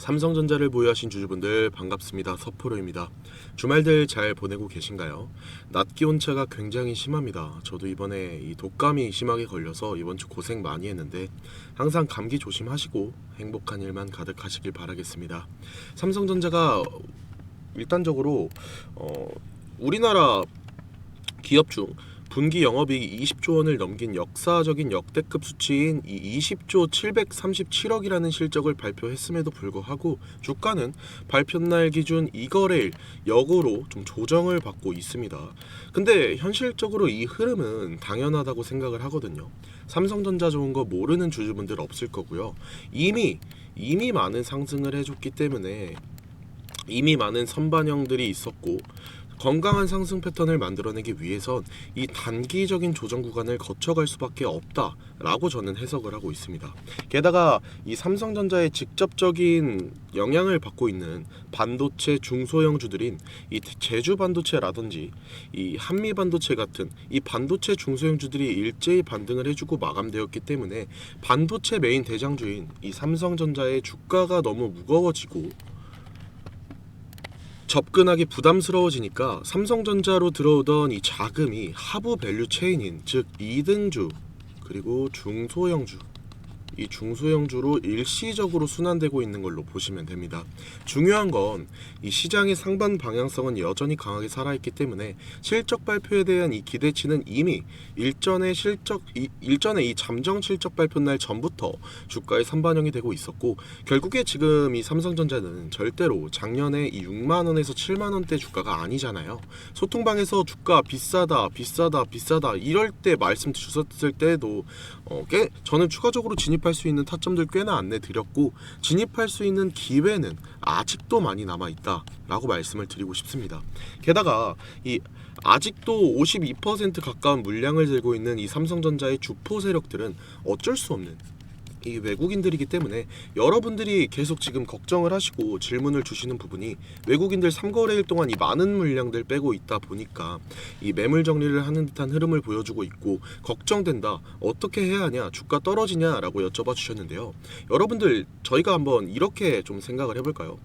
삼성전자를 보유하신 주주분들 반갑습니다. 서프로입니다. 주말들 잘 보내고 계신가요? 낮 기온차가 굉장히 심합니다. 저도 이번에 이 독감이 심하게 걸려서 이번 주 고생 많이 했는데 항상 감기 조심하시고 행복한 일만 가득하시길 바라겠습니다. 삼성전자가 일단적으로 어, 우리나라 기업 중 분기 영업이익이 20조 원을 넘긴 역사적인 역대급 수치인 이 20조 737억이라는 실적을 발표했음에도 불구하고 주가는 발표날 기준 이거래일 역으로 좀 조정을 받고 있습니다. 근데 현실적으로 이 흐름은 당연하다고 생각을 하거든요. 삼성전자 좋은 거 모르는 주주분들 없을 거고요. 이미 이미 많은 상승을 해줬기 때문에 이미 많은 선반영들이 있었고 건강한 상승 패턴을 만들어내기 위해선 이 단기적인 조정 구간을 거쳐갈 수밖에 없다라고 저는 해석을 하고 있습니다. 게다가 이 삼성전자의 직접적인 영향을 받고 있는 반도체 중소형 주들인 이 제주 반도체라든지 이 한미 반도체 같은 이 반도체 중소형 주들이 일제히 반등을 해주고 마감되었기 때문에 반도체 메인 대장주인 이 삼성전자의 주가가 너무 무거워지고 접근하기 부담스러워지니까 삼성전자로 들어오던 이 자금이 하부 밸류 체인인 즉 2등주 그리고 중소형주 이 중소형주로 일시적으로 순환되고 있는 걸로 보시면 됩니다. 중요한 건 이 시장의 상반 방향성은 여전히 강하게 살아있기 때문에 실적 발표에 대한 이 기대치는 이미 일전의 실적 이, 일전의 이 잠정 실적 발표 날 전부터 주가에 선반영이 되고 있었고 결국에 지금 이 삼성전자는 절대로 작년에 이 6만 원에서 7만 원대 주가가 아니잖아요. 소통방에서 주가 비싸다 비싸다 비싸다 이럴 때 말씀 주셨을 때도 어, 꽤 저는 추가적으로 진입 할 수 있는 타점들 꽤나 안내 드렸고 진입할 수 있는 기회는 아직도 많이 남아 있다라고 말씀을 드리고 싶습니다. 게다가 이 아직도 52% 가까운 물량을 들고 있는 이 삼성전자의 주포 세력들은 어쩔 수 없는 이 외국인들이기 때문에 여러분들이 계속 지금 걱정을 하시고 질문을 주시는 부분이 외국인들 3거래일 동안 이 많은 물량들 빼고 있다 보니까 이 매물 정리를 하는 듯한 흐름을 보여주고 있고 걱정된다. 어떻게 해야 하냐? 주가 떨어지냐라고 여쭤봐 주셨는데요. 여러분들 저희가 한번 이렇게 좀 생각을 해볼까요?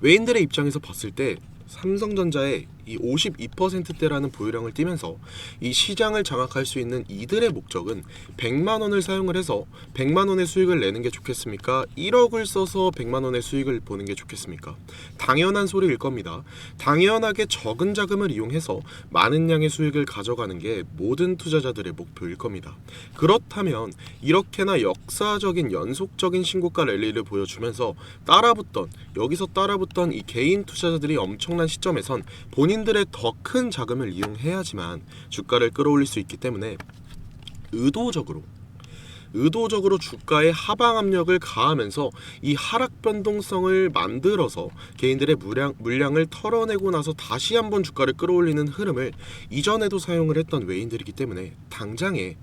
외인들의 입장에서 봤을 때 삼성전자의 이 52%대라는 보유량을 띠면서 이 시장을 장악할 수 있는 이들의 목적은 100만 원을 사용을 해서 100만 원의 수익을 내는 게 좋겠습니까? 1억을 써서 100만 원의 수익을 보는 게 좋겠습니까? 당연한 소리일 겁니다. 당연하게 적은 자금을 이용해서 많은 양의 수익을 가져가는 게 모든 투자자들의 목표일 겁니다. 그렇다면 이렇게나 역사적인 연속적인 신고가 랠리를 보여주면서 따라붙던 여기서 따라붙던 이 개인 투자자들이 엄청난 시점에선 본인 들의 더 큰 자금을 이용해야지만 주가를 끌어올릴 수 있기 때문에 의도적으로 의도적으로 주가의 하방 압력을 가하면서 이 하락 변동성을 만들어서 개인들의 물량, 물량을 털어내고 나서 다시 한번 주가를 끌어올리는 흐름을 이전에도 사용을 했던 외인들이기 때문에 당장에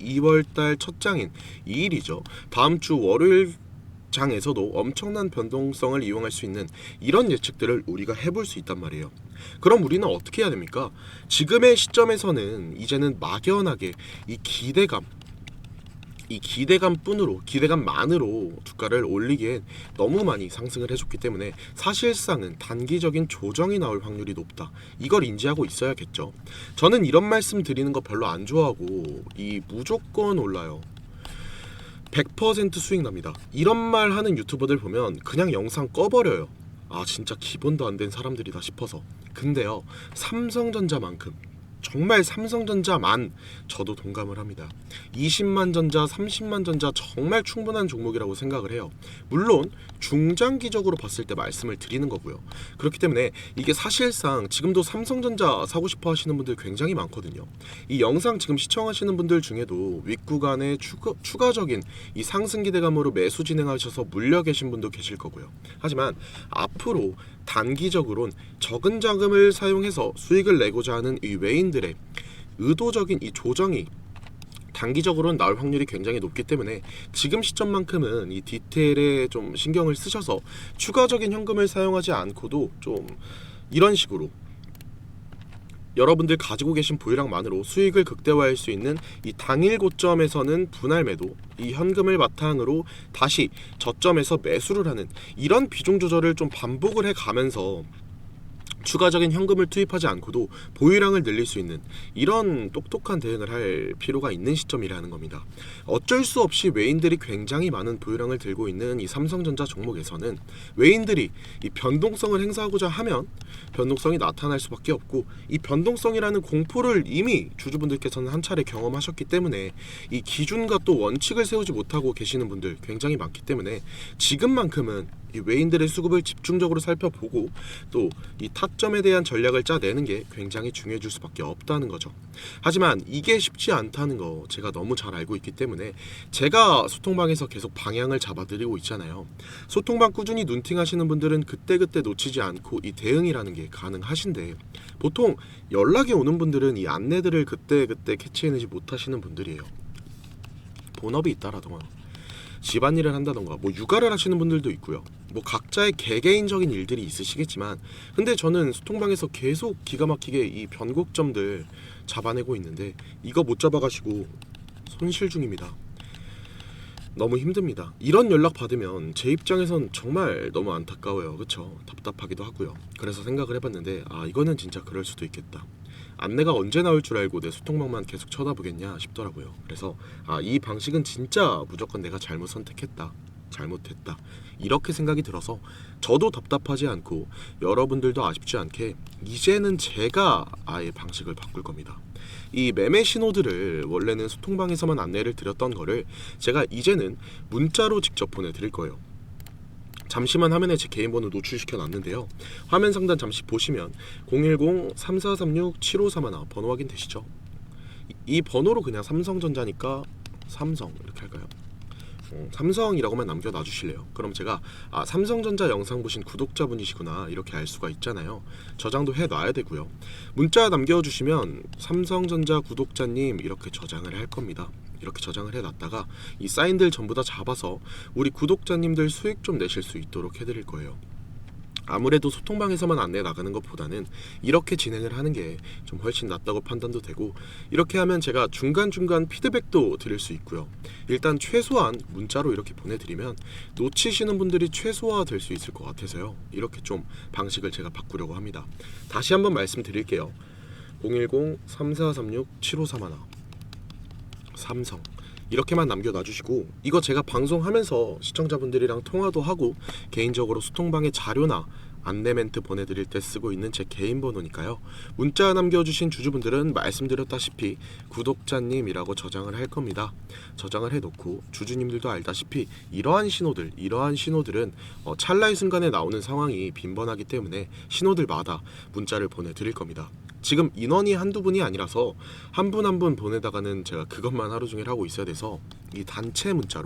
2월달 첫 장인 2일이죠. 다음 주 월요일 장에서도 엄청난 변동성을 이용할 수 있는 이런 예측들을 우리가 해볼 수 있단 말이에요. 그럼 우리는 어떻게 해야 됩니까? 지금의 시점에서는 이제는 막연하게 이 기대감, 이 기대감뿐으로 기대감만으로 주가를 올리기엔 너무 많이 상승을 해줬기 때문에 사실상은 단기적인 조정이 나올 확률이 높다. 이걸 인지하고 있어야겠죠. 저는 이런 말씀 드리는 거 별로 안 좋아하고 이 무조건 올라요. 100% 수익 납니다. 이런 말 하는 유튜버들 보면 그냥 영상 꺼버려요. 아 진짜 기본도 안 된 사람들이다 싶어서. 근데요 삼성전자만큼 정말 삼성전자만 저도 동감을 합니다. 20만 전자, 30만 전자 정말 충분한 종목이라고 생각을 해요. 물론 중장기적으로 봤을 때 말씀을 드리는 거고요. 그렇기 때문에 이게 사실상 지금도 삼성전자 사고 싶어 하시는 분들 굉장히 많거든요. 이 영상 지금 시청하시는 분들 중에도 윗구간에 추가, 추가적인 이 상승 기대감으로 매수 진행하셔서 물려 계신 분도 계실 거고요. 하지만 앞으로 단기적으론 적은 자금을 사용해서 수익을 내고자 하는 이 외인들의 의도적인 이 조정이 단기적으로는 나올 확률이 굉장히 높기 때문에 지금 시점만큼은 이 디테일에 좀 신경을 쓰셔서 추가적인 현금을 사용하지 않고도 좀 이런 식으로 여러분들 가지고 계신 보유량만으로 수익을 극대화할 수 있는 이 당일 고점에서는 분할 매도, 이 현금을 바탕으로 다시 저점에서 매수를 하는 이런 비중 조절을 좀 반복을 해 가면서 추가적인 현금을 투입하지 않고도 보유량을 늘릴 수 있는 이런 똑똑한 대응을 할 필요가 있는 시점이라는 겁니다. 어쩔 수 없이 외인들이 굉장히 많은 보유량을 들고 있는 이 삼성전자 종목에서는 외인들이 이 변동성을 행사하고자 하면 변동성이 나타날 수밖에 없고 이 변동성이라는 공포를 이미 주주분들께서는 한 차례 경험하셨기 때문에 이 기준과 또 원칙을 세우지 못하고 계시는 분들 굉장히 많기 때문에 지금만큼은 이 외인들의 수급을 집중적으로 살펴보고 또 이 타점에 대한 전략을 짜내는 게 굉장히 중요해질 수밖에 없다는 거죠. 하지만 이게 쉽지 않다는 거 제가 너무 잘 알고 있기 때문에 제가 소통방에서 계속 방향을 잡아드리고 있잖아요. 소통방 꾸준히 눈팅하시는 분들은 그때그때 놓치지 않고 이 대응이라는 게 가능하신데 보통 연락이 오는 분들은 이 안내들을 그때그때 캐치해내지 못하시는 분들이에요. 본업이 있다라던가 집안일을 한다던가 뭐 육아를 하시는 분들도 있고요. 뭐 각자의 개개인적인 일들이 있으시겠지만 근데 저는 소통방에서 계속 기가 막히게 이 변곡점들 잡아내고 있는데 이거 못 잡아가시고 손실 중입니다. 너무 힘듭니다. 이런 연락 받으면 제 입장에선 정말 너무 안타까워요. 그쵸? 답답하기도 하고요. 그래서 생각을 해봤는데 아 이거는 진짜 그럴 수도 있겠다. 안내가 언제 나올 줄 알고 내 소통망만 계속 쳐다보겠냐 싶더라고요. 그래서 아 이 방식은 진짜 무조건 내가 잘못 선택했다. 잘못했다. 이렇게 생각이 들어서 저도 답답하지 않고 여러분들도 아쉽지 않게 이제는 제가 아예 방식을 바꿀 겁니다. 이 매매 신호들을 원래는 소통방에서만 안내를 드렸던 거를 제가 이제는 문자로 직접 보내드릴 거예요. 잠시만 화면에 제 개인 번호 노출시켜 놨는데요. 화면 상단 잠시 보시면 010-3436-7531 번호 확인되시죠? 이, 이 번호로 그냥 삼성전자니까 삼성 이렇게 할까요? 어, 삼성이라고만 남겨놔 주실래요? 그럼 제가 아 삼성전자 영상 보신 구독자분이시구나 이렇게 알 수가 있잖아요. 저장도 해놔야 되고요. 문자 남겨주시면 삼성전자 구독자님 이렇게 저장을 할 겁니다. 이렇게 저장을 해놨다가 이 사인들 전부 다 잡아서 우리 구독자님들 수익 좀 내실 수 있도록 해드릴 거예요. 아무래도 소통방에서만 안내 나가는 것보다는 이렇게 진행을 하는 게 좀 훨씬 낫다고 판단도 되고 이렇게 하면 제가 중간중간 피드백도 드릴 수 있고요. 일단 최소한 문자로 이렇게 보내드리면 놓치시는 분들이 최소화 될 수 있을 것 같아서요. 이렇게 좀 방식을 제가 바꾸려고 합니다. 다시 한번 말씀드릴게요. 010-3436-7531 삼성 이렇게만 남겨놔 주시고 이거 제가 방송하면서 시청자분들이랑 통화도 하고 개인적으로 소통방에 자료나 안내 멘트 보내드릴 때 쓰고 있는 제 개인 번호니까요. 문자 남겨주신 주주분들은 말씀드렸다시피 구독자님이라고 저장을 할 겁니다. 저장을 해놓고 주주님들도 알다시피 이러한 신호들 이러한 신호들은 어, 찰나의 순간에 나오는 상황이 빈번하기 때문에 신호들마다 문자를 보내드릴 겁니다 지금 인원이 한두 분이 아니라서 한분 한 분 보내다가는 제가 그것만 하루 종일 하고 있어야 돼서 이 단체 문자로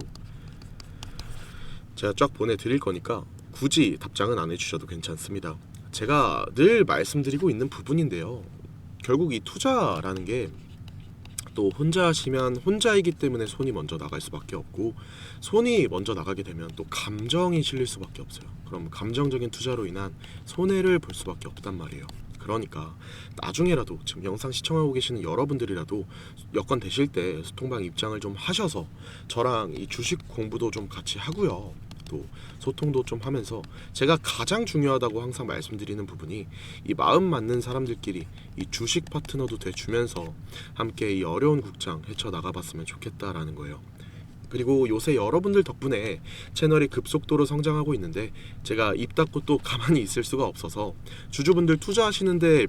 제가 쫙 보내드릴 거니까 굳이 답장은 안 해주셔도 괜찮습니다. 제가 늘 말씀드리고 있는 부분인데요. 결국 이 투자라는 게또 혼자 하시면 혼자이기 때문에 손이 먼저 나갈 수밖에 없고 손이 먼저 나가게 되면 또 감정이 실릴 수밖에 없어요. 그럼 감정적인 투자로 인한 손해를 볼 수밖에 없단 말이에요. 그러니까 나중에라도 지금 영상 시청하고 계시는 여러분들이라도 여건 되실 때 소통방 입장을 좀 하셔서 저랑 이 주식 공부도 좀 같이 하고요. 또 소통도 좀 하면서 제가 가장 중요하다고 항상 말씀드리는 부분이 이 마음 맞는 사람들끼리 이 주식 파트너도 돼주면서 함께 이 어려운 국장 헤쳐 나가봤으면 좋겠다라는 거예요. 그리고 요새 여러분들 덕분에 채널이 급속도로 성장하고 있는데 제가 입 닫고 또 가만히 있을 수가 없어서 주주분들 투자하시는데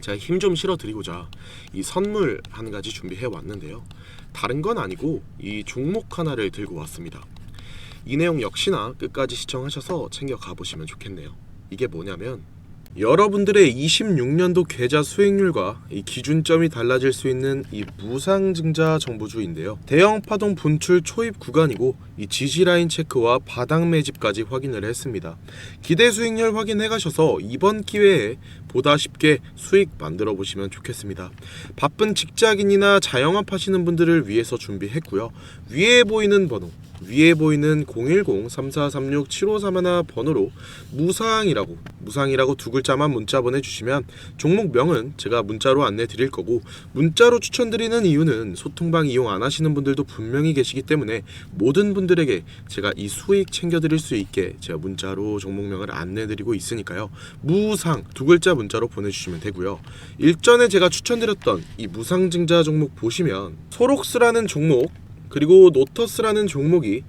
제가 힘 좀 실어 드리고자 이 선물 한 가지 준비해 왔는데요. 다른 건 아니고 이 종목 하나를 들고 왔습니다. 이 내용 역시나 끝까지 시청하셔서 챙겨 가보시면 좋겠네요. 이게 뭐냐면 여러분들의 26년도 계좌 수익률과 이 기준점이 달라질 수 있는 이 무상증자 정보주인데요. 대형 파동 분출 초입 구간이고 이 지지 라인 체크와 바닥 매집까지 확인을 했습니다. 기대 수익률 확인해 가셔서 이번 기회에 보다 쉽게 수익 만들어 보시면 좋겠습니다. 바쁜 직장인이나 자영업 하시는 분들을 위해서 준비했고요. 위에 보이는 번호 위에 보이는 010-3436-7531 번호로 무상이라고 무상이라고 두 글자만 문자 보내주시면 종목명은 제가 문자로 안내 드릴 거고 문자로 추천드리는 이유는 소통방 이용 안 하시는 분들도 분명히 계시기 때문에 모든 분들에게 제가 이 수익 챙겨드릴 수 있게 제가 문자로 종목명을 안내 드리고 있으니까요 무상 두 글자 문자로 보내주시면 되고요. 일전에 제가 추천드렸던 이 무상증자 종목 보시면 소록스라는 종목 그리고 노터스라는 종목이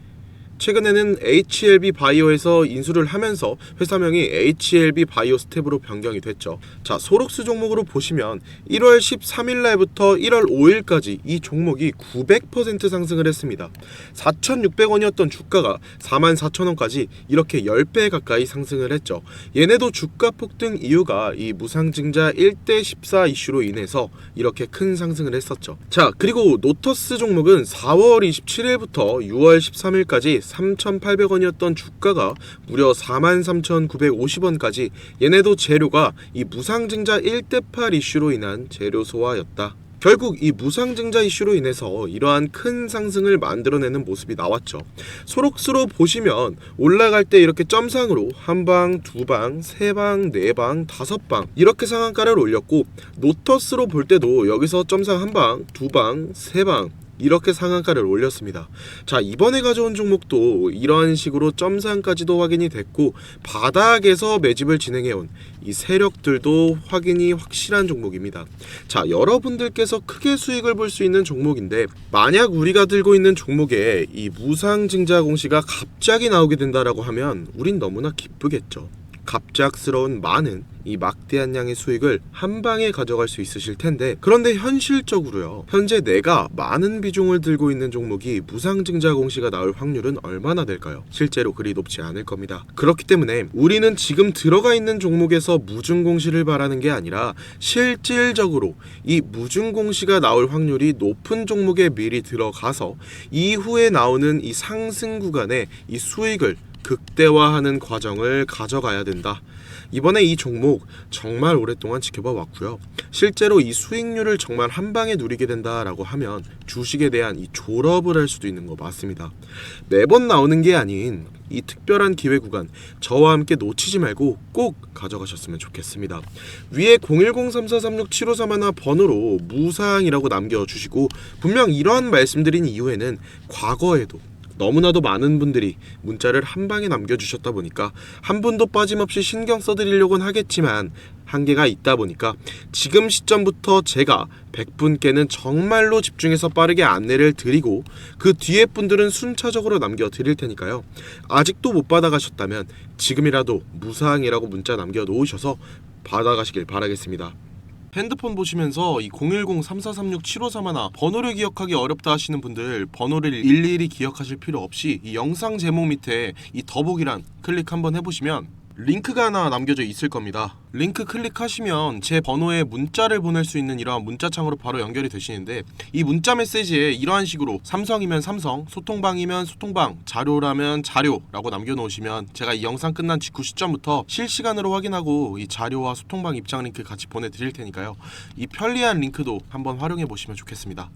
최근에는 HLB 바이오에서 인수를 하면서 회사명이 HLB 바이오 스텝으로 변경이 됐죠. 자, 소록스 종목으로 보시면 1월 13일 날부터 1월 5일까지 이 종목이 900% 상승을 했습니다. 4,600원이었던 주가가 44,000원까지 이렇게 10배 가까이 상승을 했죠. 얘네도 주가 폭등 이유가 이 무상증자 1대 14 이슈로 인해서 이렇게 큰 상승을 했었죠. 자, 그리고 노터스 종목은 4월 27일부터 6월 13일까지 3,800원이었던 주가가 무려 43,950원까지 얘네도 재료가 이 무상증자 1대 8 이슈로 인한 재료 소화였다. 결국 이 무상증자 이슈로 인해서 이러한 큰 상승을 만들어내는 모습이 나왔죠. 소록스로 보시면 올라갈 때 이렇게 점상으로 한 방, 두 방, 세 방, 네 방, 다섯 방 이렇게 상한가를 올렸고 노터스로 볼 때도 여기서 점상 한 방, 두 방, 세 방 이렇게 상한가를 올렸습니다. 자 이번에 가져온 종목도 이러한 식으로 점상까지도 확인이 됐고 바닥에서 매집을 진행해온 이 세력들도 확인이 확실한 종목입니다. 자 여러분들께서 크게 수익을 볼 수 있는 종목인데 만약 우리가 들고 있는 종목에 이 무상증자 공시가 갑자기 나오게 된다라고 하면 우린 너무나 기쁘겠죠. 갑작스러운 많은 이 막대한 양의 수익을 한 방에 가져갈 수 있으실 텐데 그런데 현실적으로요 현재 내가 많은 비중을 들고 있는 종목이 무상증자 공시가 나올 확률은 얼마나 될까요? 실제로 그리 높지 않을 겁니다 그렇기 때문에 우리는 지금 들어가 있는 종목에서 무중 공시를 바라는 게 아니라 실질적으로 이 무중 공시가 나올 확률이 높은 종목에 미리 들어가서 이후에 나오는 이 상승 구간에 이 수익을 극대화하는 과정을 가져가야 된다. 이번에 이 종목 정말 오랫동안 지켜봐 왔고요. 실제로 이 수익률을 정말 한 방에 누리게 된다라고 하면 주식에 대한 이 졸업을 할 수도 있는 거 맞습니다. 매번 나오는 게 아닌 이 특별한 기회 구간 저와 함께 놓치지 말고 꼭 가져가셨으면 좋겠습니다. 위에 01034367531 번호로 무상이라고 남겨주시고 분명 이러한 말씀드린 이후에는 과거에도 너무나도 많은 분들이 문자를 한 방에 남겨주셨다 보니까 한 분도 빠짐없이 신경 써드리려고는 하겠지만 한계가 있다 보니까 지금 시점부터 제가 100분께는 정말로 집중해서 빠르게 안내를 드리고 그 뒤에 분들은 순차적으로 남겨 드릴 테니까요. 아직도 못 받아가셨다면 지금이라도 무사항이라고 문자 남겨 놓으셔서 받아가시길 바라겠습니다. 핸드폰 보시면서 이 010-3436-7531 번호를 기억하기 어렵다 하시는 분들 번호를 일일이 기억하실 필요 없이 이 영상 제목 밑에 이 더보기란 클릭 한번 해보시면 링크가 하나 남겨져 있을 겁니다. 링크 클릭하시면 제 번호에 문자를 보낼 수 있는 이러한 문자창으로 바로 연결이 되시는데 이 문자 메시지에 이러한 식으로 삼성이면 삼성, 소통방이면 소통방, 자료라면 자료라고 남겨놓으시면 제가 이 영상 끝난 직후 시점부터 실시간으로 확인하고 이 자료와 소통방 입장 링크 같이 보내드릴 테니까요. 이 편리한 링크도 한번 활용해 보시면 좋겠습니다.